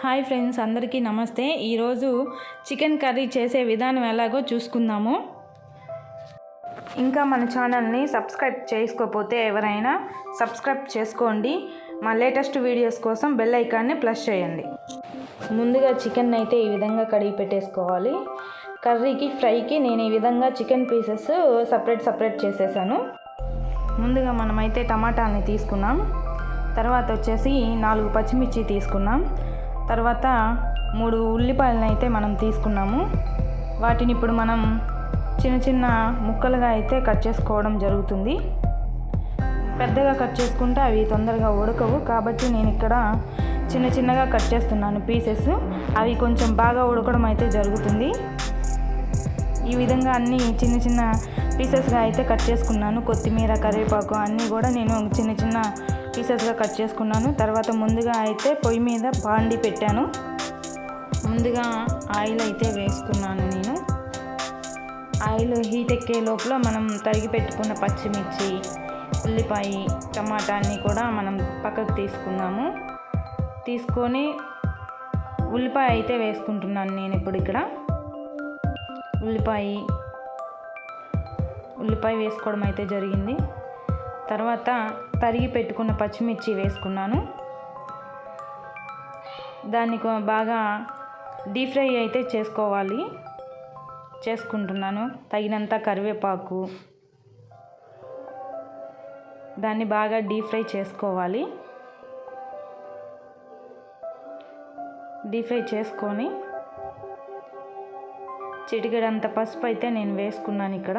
Hi friends అందరికీ నమస్తే. ఈరోజు చికెన్ కర్రీ చేసే విధానం ఎలాగో చూసుకుందాము. ఇంకా మన ఛానల్ని సబ్స్క్రైబ్ చేసుకోకపోతే ఎవరైనా సబ్స్క్రైబ్ చేసుకోండి. మా లేటెస్ట్ వీడియోస్ కోసం బెల్ ఐకాన్ని ప్లస్ చేయండి. ముందుగా చికెన్ అయితే ఈ విధంగా కడిగి పెట్టేసుకోవాలి. కర్రీకి ఫ్రైకి నేను ఈ విధంగా చికెన్ పీసెస్ సపరేట్ సపరేట్ చేసేసాను. ముందుగా మనమైతే టమాటాలని తీసుకున్నాం. తర్వాత వచ్చేసి నాలుగు పచ్చిమిర్చి తీసుకున్నాం. తర్వాత మూడు ఉల్లిపాయలను అయితే మనం తీసుకున్నాము. వాటిని ఇప్పుడు మనం చిన్న చిన్న ముక్కలుగా అయితే కట్ చేసుకోవడం జరుగుతుంది. పెద్దగా కట్ చేసుకుంటే అవి తొందరగా ఉడకవు. కాబట్టి నేను ఇక్కడ చిన్న చిన్నగా కట్ చేస్తున్నాను పీసెస్. అవి కొంచెం బాగా ఉడకడం అయితే జరుగుతుంది. ఈ విధంగా అన్ని చిన్న చిన్న పీసెస్గా అయితే కట్ చేసుకున్నాను. కొత్తిమీర కరివేపాకు అన్నీ కూడా నేను చిన్న చిన్న పీసెస్గా కట్ చేసుకున్నాను. తర్వాత ముందుగా అయితే పొయ్యి మీద బాండి పెట్టాను. ముందుగా ఆయిల్ అయితే వేసుకున్నాను నేను. ఆయిల్ హీట్ ఎక్కే లోపల మనం తరిగి పెట్టుకున్న పచ్చిమిర్చి ఉల్లిపాయ టమాటా అన్నీ కూడా మనం పక్కకు తీసుకుందాము తీసుకొని ఉల్లిపాయ అయితే వేసుకుంటున్నాను నేను ఇప్పుడు ఇక్కడ. ఉల్లిపాయ ఉల్లిపాయ వేసుకోవడం అయితే జరిగింది. తర్వాత తరిగి పెట్టుకున్న పచ్చిమిర్చి వేసుకున్నాను. దాన్ని బాగా డీప్ ఫ్రై అయితే చేసుకోవాలి. చేసుకుంటున్నాను. తగినంత కరివేపాకు. దాన్ని బాగా డీప్ ఫ్రై చేసుకోవాలి. డీప్ ఫ్రై చేసుకొని చిటికెడంత పసుపు అయితే నేను వేసుకున్నాను ఇక్కడ.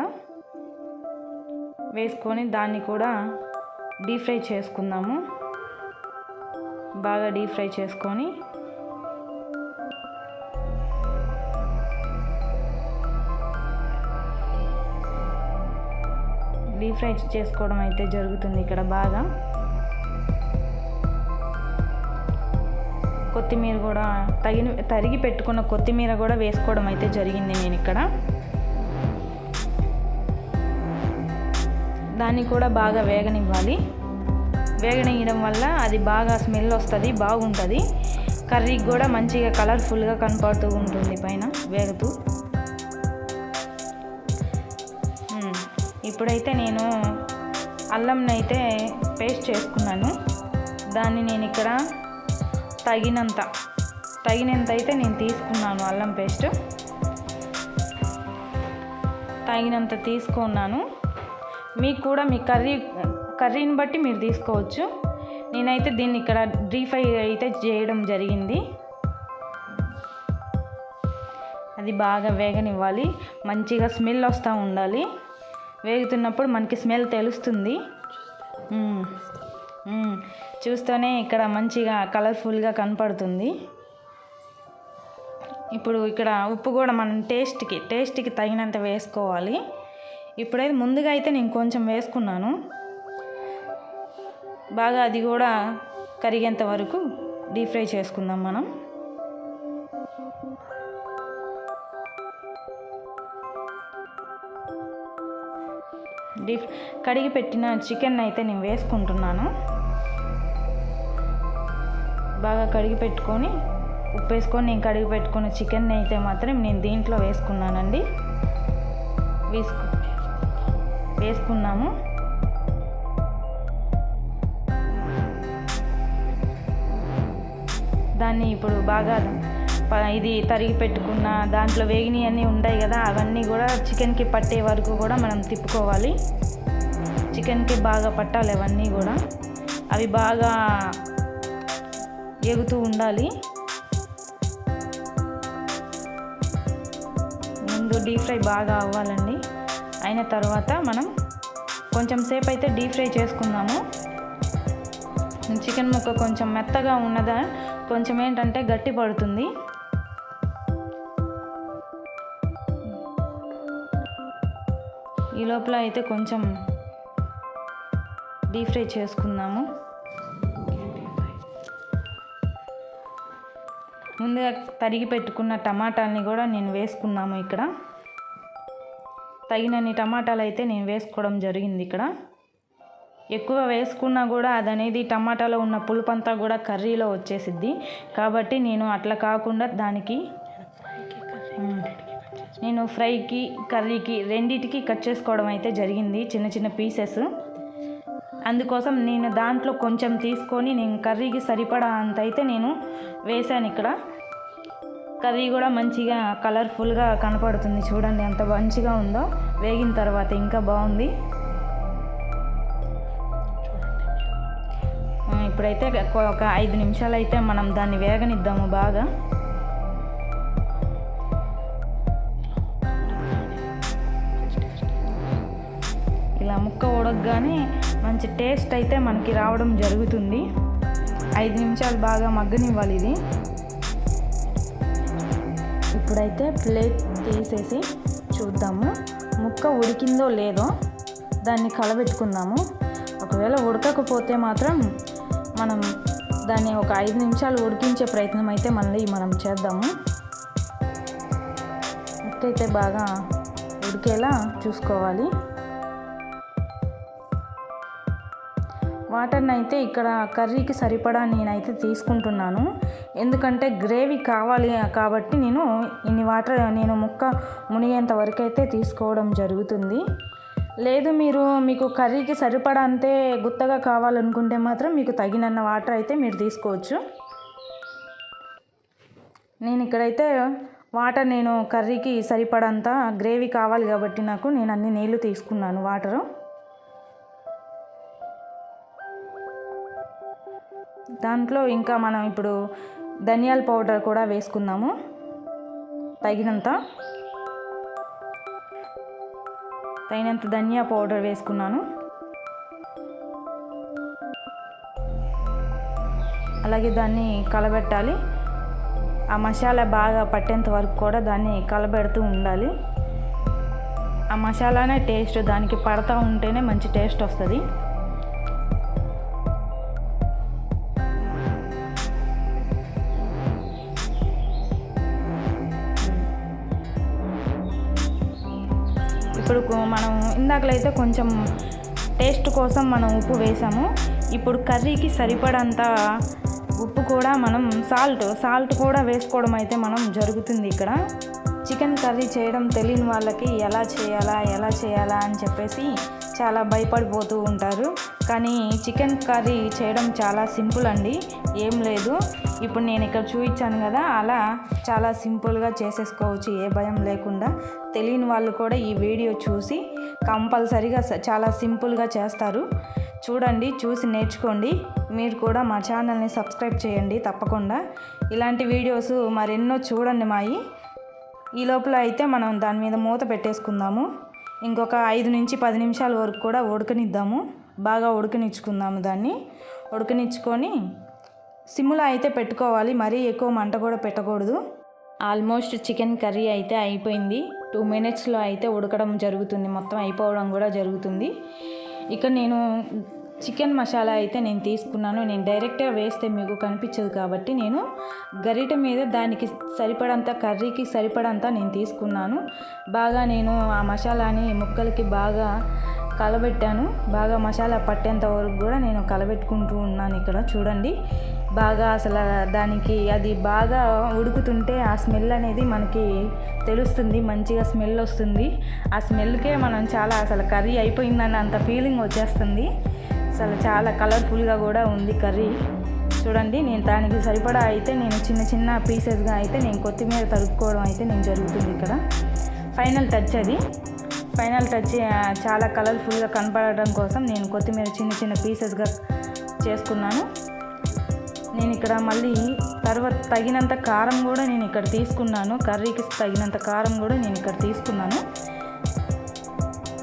వేసుకొని దాన్ని కూడా డీప్ ఫ్రై చేసుకుందాము. బాగా డీప్ ఫ్రై చేసుకొని డీప్ ఫ్రై చేసుకోవడం అయితే జరుగుతుంది ఇక్కడ బాగా. కొత్తిమీర కూడా తగిన తరిగి పెట్టుకున్న కొత్తిమీర కూడా వేసుకోవడం అయితే జరిగింది నేను ఇక్కడ. దాన్ని కూడా బాగా వేగనివ్వాలి. వేగనియడం వల్ల అది బాగా స్మెల్ వస్తుంది బాగుంటుంది. కర్రీకి కూడా మంచిగా కలర్ఫుల్గా కనపడుతూ ఉంటుంది పైన వేగుతూ. ఇప్పుడైతే నేను అల్లంని అయితే పేస్ట్ చేసుకున్నాను. దాన్ని నేను ఇక్కడ తగినంత తగినంత అయితే నేను తీసుకున్నాను అల్లం పేస్ట్. తగినంత తీసుకున్నాను. మీకు కూడా మీ కర్రీ కర్రీని బట్టి మీరు తీసుకోవచ్చు. నేనైతే దీన్ని ఇక్కడ డీప్ ఫ్రై అయితే చేయడం జరిగింది. అది బాగా వేగనివ్వాలి. మంచిగా స్మెల్ వస్తూ ఉండాలి. వేగుతున్నప్పుడు మనకి స్మెల్ తెలుస్తుంది. చూస్తూనే ఇక్కడ మంచిగా కలర్ఫుల్గా కనపడుతుంది. ఇప్పుడు ఇక్కడ ఉప్పు కూడా మనం టేస్ట్కి టేస్ట్కి తగినంత వేసుకోవాలి. ఇప్పుడైతే ముందుగా అయితే నేను కొంచెం వేసుకున్నాను. బాగా అది కూడా కరిగేంత వరకు డీప్ ఫ్రై చేసుకుందాం మనం. డీప్ కడిగి పెట్టిన చికెన్ అయితే నేను వేసుకుంటున్నాను. బాగా కడిగి పెట్టుకొని ఉప్పు వేసుకొని నేను కడిగి పెట్టుకున్న చికెన్ అయితే మాత్రం నేను దీంట్లో వేసుకున్నానండి. వేసుకు వేసుకున్నాము. దాన్ని ఇప్పుడు బాగా ప- ఇది తరిగి పెట్టుకున్న దాంట్లో వేగినవి అన్నీ ఉంటాయి కదా అవన్నీ కూడా చికెన్కి పట్టే వరకు కూడా మనం తిప్పుకోవాలి. చికెన్కి బాగా పట్టాలి అవన్నీ కూడా. అవి బాగా ఎగుతూ ఉండాలి. ముందు డీప్ ఫ్రై బాగా అవ్వాలండి. అయిన తర్వాత మనం కొంచెం సేపు అయితే డీప్ ఫ్రై చేసుకుందాము. చికెన్ ముక్క కొంచెం మెత్తగా ఉన్నదా కొంచెం ఏంటంటే గట్టి పడుతుంది. ఈ లోపల అయితే కొంచెం డీప్ ఫ్రై చేసుకుందాము. ముందుగా తరిగి పెట్టుకున్న టమాటాలని కూడా నేను వేసుకున్నాము ఇక్కడ. తగినన్ని టమాటాలు అయితే నేను వేసుకోవడం జరిగింది ఇక్కడ. ఎక్కువ వేసుకున్నా కూడా అది అనేది టమాటాలో ఉన్న పులుపు అంతా కూడా కర్రీలో వచ్చేసిద్ది. కాబట్టి నేను అట్లా కాకుండా దానికి నేను ఫ్రైకి కర్రీకి రెండిటికి కట్ చేసుకోవడం అయితే జరిగింది చిన్న చిన్న పీసెస్. అందుకోసం నేను దాంట్లో కొంచెం తీసుకొని నేను కర్రీకి సరిపడా అంత అయితే నేను వేసాను ఇక్కడ. కర్రీ కూడా మంచిగా కలర్ఫుల్గా కనపడుతుంది చూడండి ఎంత మంచిగా ఉందో. వేగిన తర్వాత ఇంకా బాగుంది. ఇప్పుడైతే ఒక- ఒక ఐదు నిమిషాలు అయితే మనం దాన్ని వేగనిద్దాము బాగా. ఇలా ముక్క ఉడకగానే మంచి టేస్ట్ అయితే మనకి రావడం జరుగుతుంది. ఐదు నిమిషాలు బాగా మగ్గనివ్వాలి ఇది. ఇప్పుడైతే ప్లేట్ తీసేసి చూద్దాము. ముక్క ఉడికిందో లేదో దాన్ని కలబెట్టుకుందాము. ఒకవేళ ఉడకకపోతే మాత్రం మనం దాన్ని ఒక ఐదు నిమిషాలు ఉడికించే ప్రయత్నం అయితే మళ్ళీ మనం చేద్దాము. ముక్క అయితే బాగా ఉడికేలా చూసుకోవాలి. వాటర్ని అయితే ఇక్కడ కర్రీకి సరిపడా నేనైతే తీసుకుంటున్నాను. ఎందుకంటే గ్రేవీ కావాలి కాబట్టి నేను ఇన్ని వాటర్ నేను ముక్క మునిగేంత వరకు అయితే తీసుకోవడం జరుగుతుంది. లేదు మీరు మీకు కర్రీకి సరిపడా అంతే గుత్తగా కావాలనుకుంటే మాత్రం మీకు తగినన్న వాటర్ అయితే మీరు తీసుకోవచ్చు. నేను ఇక్కడైతే వాటర్ నేను కర్రీకి సరిపడంత గ్రేవీ కావాలి కాబట్టి నాకు నేను అన్ని నీళ్ళు తీసుకున్నాను వాటరు. దాంట్లో ఇంకా మనం ఇప్పుడు ధనియాల పౌడర్ కూడా వేసుకుందాము. తగినంత. తగినంత ధనియా పౌడర్ వేసుకున్నాను. అలాగే దాన్ని కలబెట్టాలి. ఆ మసాలా బాగా పట్టేంత వరకు కూడా దాన్ని కలబెడుతూ ఉండాలి. ఆ మసాలానే టేస్ట్ దానికి పడతా ఉంటేనే మంచి టేస్ట్ వస్తుంది. ఇప్పుడు మనం ఇందాకలైతే కొంచెం టేస్ట్ కోసం మనం ఉప్పు వేసాము. ఇప్పుడు కర్రీకి సరిపడంత ఉప్పు కూడా మనం సాల్ట్ సాల్ట్ కూడా వేసుకోవడం అయితే మనం జరుగుతుంది ఇక్కడ. చికెన్ కర్రీ చేయడం తెలియని వాళ్ళకి ఎలా చేయాలా ఎలా చేయాలా అని చెప్పేసి చాలా భయపడిపోతూ ఉంటారు. కానీ చికెన్ కర్రీ చేయడం చాలా సింపుల్ అండి. ఏం లేదు. ఇప్పుడు నేను ఇక్కడ చూపించాను కదా అలా చాలా సింపుల్గా చేసేసుకోవచ్చు ఏ భయం లేకుండా. తెలియని వాళ్ళు కూడా ఈ వీడియో చూసి కంపల్సరీగా చాలా సింపుల్గా చేస్తారు. చూడండి చూసి నేర్చుకోండి. మీరు కూడా మా ఛానల్ని సబ్స్క్రైబ్ చేయండి తప్పకుండా. ఇలాంటి వీడియోస్ మరెన్నో చూడండి మాయి. ఈ లోపల అయితే మనం దాని మీద మూత పెట్టేసుకుందాము. ఇంకొక ఐదు నుంచి పది నిమిషాల వరకు కూడా ఉడకనిద్దాము. బాగా ఉడకనిచ్చుకుందాము దాన్ని. ఉడకనిచ్చుకొని సిమ్లో అయితే పెట్టుకోవాలి మరీ ఎక్కువ మంట కూడా పెట్టకూడదు. ఆల్మోస్ట్ చికెన్ కర్రీ అయితే అయిపోయింది. టూ మినిట్స్లో అయితే ఉడకడం జరుగుతుంది. మొత్తం అయిపోవడం కూడా జరుగుతుంది. ఇక నేను చికెన్ మసాలా అయితే నేను తీసుకున్నాను. నేను డైరెక్ట్గా వేస్తే మీకు కనిపించదు కాబట్టి నేను గరిట మీద దానికి సరిపడంత కర్రీకి సరిపడంత నేను తీసుకున్నాను. బాగా నేను ఆ మసాలాని ముక్కలకి బాగా కలబెట్టాను. బాగా మసాలా పట్టేంత వరకు కూడా నేను కలబెట్టుకుంటూ ఉన్నాను ఇక్కడ. చూడండి. బాగా అసలు దానికి అది బాగా ఉడుకుతుంటే ఆ స్మెల్ అనేది మనకి తెలుస్తుంది మంచిగా స్మెల్ వస్తుంది. ఆ స్మెల్కే మనం చాలా అసలు కర్రీ అయిపోయిందని అంత ఫీలింగ్ వచ్చేస్తుంది. అసలు చాలా కలర్ఫుల్గా కూడా ఉంది కర్రీ. చూడండి నేను దానికి సరిపడా అయితే నేను చిన్న చిన్న పీసెస్గా అయితే నేను కొత్తిమీర తరుక్కోవడం అయితే నేను జరుగుతుంది ఇక్కడ. ఫైనల్ టచ్ అది. ఫైనల్ టచ్ చాలా కలర్ఫుల్గా కనపడడం కోసం నేను కొత్తిమీర చిన్న చిన్న పీసెస్గా చేసుకున్నాను. నేను ఇక్కడ మళ్ళీ తర్వాత తగినంత కారం కూడా నేను ఇక్కడ తీసుకున్నాను. కర్రీకి తగినంత కారం కూడా నేను ఇక్కడ తీసుకున్నాను.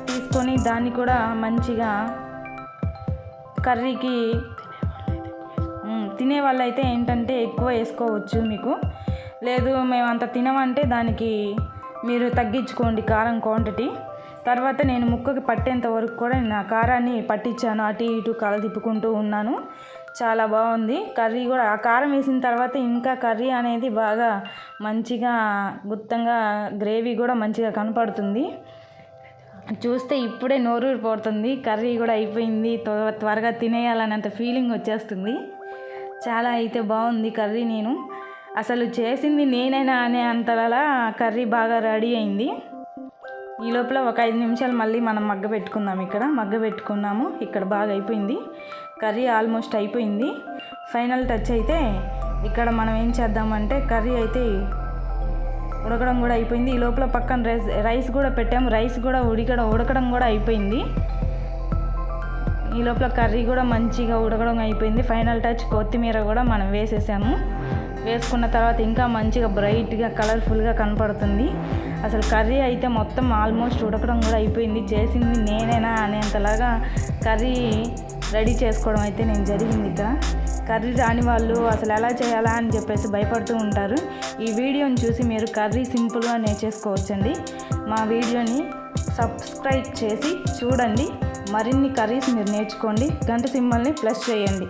తీసుకొని దాన్ని కూడా మంచిగా కర్రీకి తినే వాళ్ళైతే ఏంటంటే ఎక్కువ వేసుకోవచ్చు మీకు. లేదు మేము అంత తినమంటే దానికి మీరు తగ్గించుకోండి కారం క్వాంటిటీ తర్వాత నేను ముక్కకి పట్టేంత వరకు కూడా నేను ఆ కారాన్ని పట్టించాను. అటు ఇటు కల తిప్పుకుంటూ ఉన్నాను. చాలా బాగుంది. కర్రీ కూడా ఆ కారం వేసిన తర్వాత ఇంకా కర్రీ అనేది బాగా మంచిగా గుత్తంగా గ్రేవీ కూడా మంచిగా కనపడుతుంది. చూస్తే ఇప్పుడే నోరు పోతుంది. కర్రీ కూడా అయిపోయింది. త్వరగా తినేయాలనంత ఫీలింగ్ వచ్చేస్తుంది. చాలా అయితే బాగుంది కర్రీ నేను. అసలు చేసింది నేనైనా అనే అంతలా కర్రీ బాగా రెడీ అయింది. ఈ లోపల ఒక ఐదు నిమిషాలు మళ్ళీ మనం మగ్గ పెట్టుకుందాం ఇక్కడ. మగ్గ పెట్టుకున్నాము. ఇక్కడ బాగా అయిపోయింది. కర్రీ ఆల్మోస్ట్ అయిపోయింది. ఫైనల్ టచ్ అయితే ఇక్కడ మనం ఏం చేద్దామంటే కర్రీ అయితే ఉడకడం కూడా అయిపోయింది. ఈ లోపల పక్కన రైస్ రైస్ కూడా పెట్టాము. రైస్ కూడా ఉడకడం ఉడకడం కూడా అయిపోయింది. ఈ లోపల కర్రీ కూడా మంచిగా ఉడకడం అయిపోయింది. ఫైనల్ టచ్ కొత్తిమీర కూడా మనం వేసేసాము. వేసుకున్న తర్వాత ఇంకా మంచిగా బ్రైట్గా కలర్ఫుల్గా కనపడుతుంది. అసలు కర్రీ అయితే మొత్తం ఆల్మోస్ట్ ఉడకడం కూడా అయిపోయింది. చేసింది నేనేనా అనేంతలాగా కర్రీ రెడీ చేసుకోవడం అయితే నేను జరిగింది ఇక్కడ. కర్రీ రాని వాళ్ళు అసలు ఎలా చేయాలా అని చెప్పేసి భయపడుతూ ఉంటారు. ఈ వీడియోని చూసి మీరు కర్రీ సింపుల్గా నేర్చేసుకోవచ్చండి మా వీడియోని సబ్స్క్రైబ్ చేసి చూడండి. మరిన్ని కర్రీస్ మీరు నేర్చుకోండి. గంట సింబల్ని ప్లస్ చేయండి.